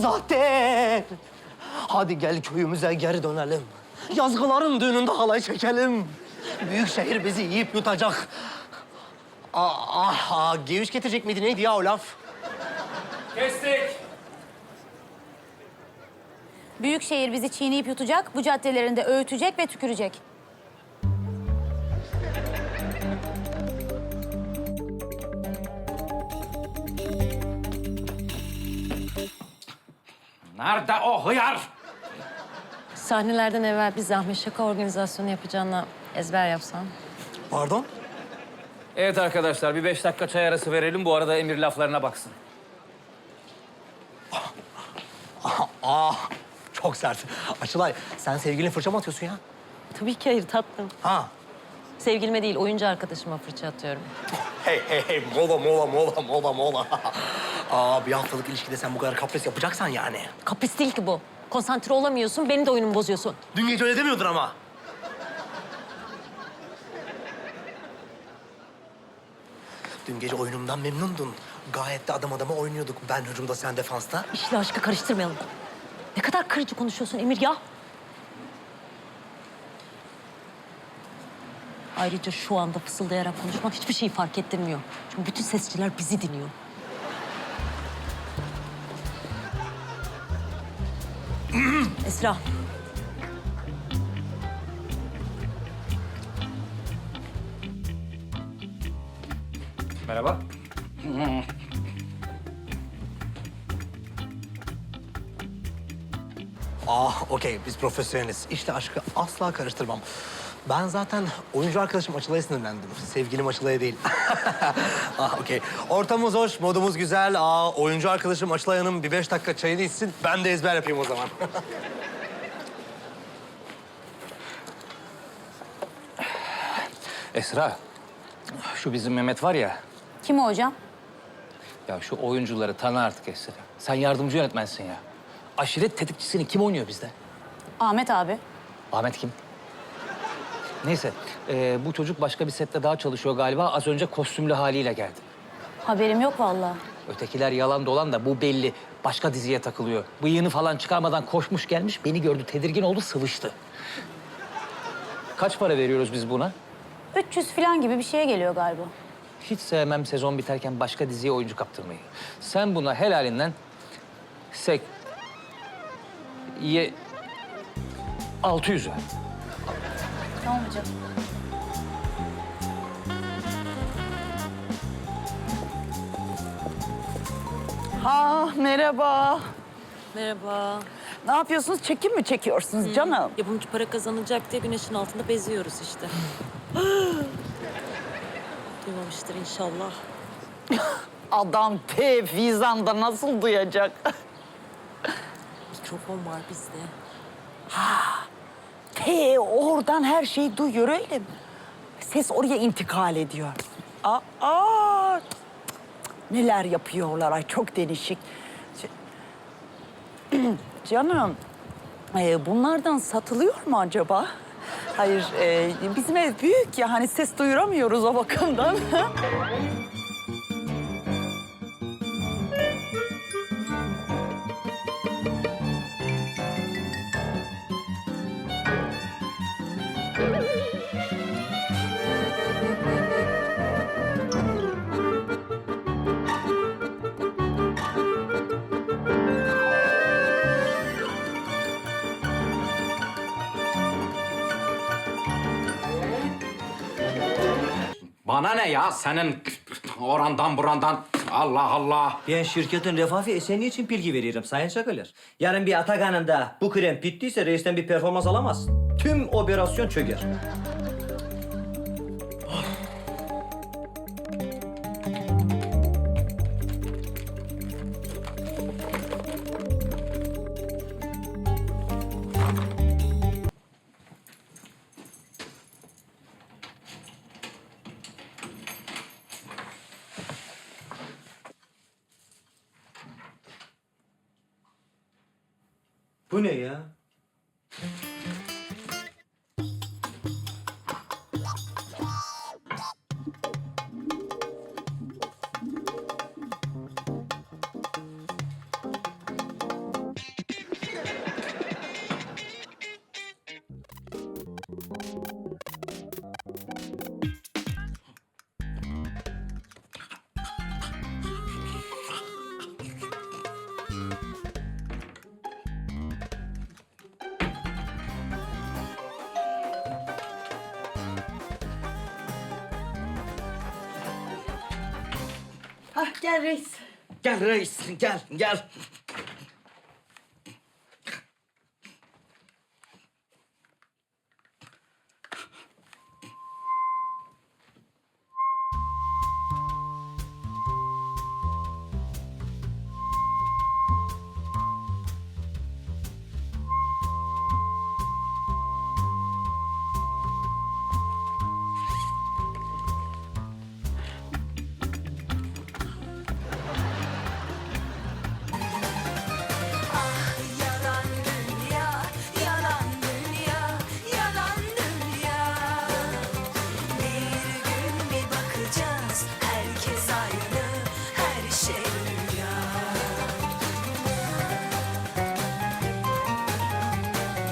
Zaten. Hadi gel köyümüze geri dönelim. Yazgıların düğününde halay çekelim. Büyük şehir bizi yiyip yutacak. Ah, ah, ah, geviş getirecek miydi? Neydi ya o laf? Kestik. Büyükşehir bizi çiğneyip yutacak, bu caddelerinde öğütecek ve tükürecek. Nerede o hıyar? Sahnelerden evvel bir zahmet şaka organizasyonu yapacağına ezber yapsan. Pardon? Evet arkadaşlar bir beş dakika çay arası verelim. Bu arada Emir laflarına baksın. Ah, çok sert. Açılay, sen sevgilin fırça mı atıyorsun ya? Tabii ki hayır tatlım. Ha. Sevgilime değil oyuncu arkadaşıma fırça atıyorum. Hey, hey, hey, mola, mola, mola, mola, mola. Aa, bir haftalık ilişkide sen bu kadar kapris yapacaksan yani. Kapris değil ki bu. Konsantre olamıyorsun, benim de oyunumu bozuyorsun. Dün gece öyle demiyordun ama. Dün gece oyunumdan memnundun. Gayet de adam adama oynuyorduk. Ben hücumda, sen defansta. İşle aşkı karıştırmayalım. Ne kadar kırıcı konuşuyorsun Emir ya. Ayrıca şu anda fısıldayarak konuşmak hiçbir şeyi fark ettirmiyor. Çünkü bütün sesçiler bizi dinliyor. Esra, Merhaba. Ah, okey. Biz profesyoneliz. İşte aşkı asla karıştırmam. Ben zaten oyuncu arkadaşım Açılay'a sinirlendim. Sevgilim Açılay'a değil. ah, okey. Ortamımız hoş, modumuz güzel. Aa, oyuncu arkadaşım Açılay Hanım bir beş dakika çayını içsin. Ben de ezber yapayım o zaman. Esra. Şu bizim Mehmet var ya. Kim o hocam? Ya şu oyuncuları tanı artık Esra. Sen yardımcı yönetmensin ya. Aşiret tetikçisini kim oynuyor bizde? Ahmet abi. Ahmet kim? Neyse, e, bu çocuk başka bir sette daha çalışıyor galiba. Az önce kostümlü haliyle geldi. Haberim yok vallahi. Ötekiler yalan dolan da bu belli. Başka diziye takılıyor. Bıyığını falan çıkarmadan koşmuş gelmiş. Beni gördü, tedirgin oldu, sıvıştı. Kaç para veriyoruz biz buna? 300 falan gibi bir şeye geliyor galiba. Hiç sevmem sezon biterken başka diziye oyuncu kaptırmayı. Sen buna helalinden sek... Ye... 600 ver. Tamam hocam. Ha merhaba. merhaba. Ne yapıyorsunuz? Çekim mi çekiyorsunuz canım? Yapımcı para kazanacak diye güneşin altında beziyoruz işte. Duymamıştır inşallah. Adam te Fizan'da nasıl duyacak? Mikrofon var bizde. Te oradan her şeyi duyuyor öyle mi? Ses oraya intikal ediyor. Aa, aa. Neler yapıyorlar ay çok değişik. Canım e, bunlardan satılıyor mu acaba? Hayır e, bizim ev büyük ya hani ses duyuramıyoruz o bakımdan. Bana ne ya senin orandan burandan Allah Allah. Ben şirketin refah ve esenliği için bilgi veriyorum Sayın Çakılır. Yarın bir Atakan'ında bu krem bittiyse reisten bir performans alamazsın. Tüm operasyon çöker. Ne ya? Ah gel reis. Gel reis, gel, gel.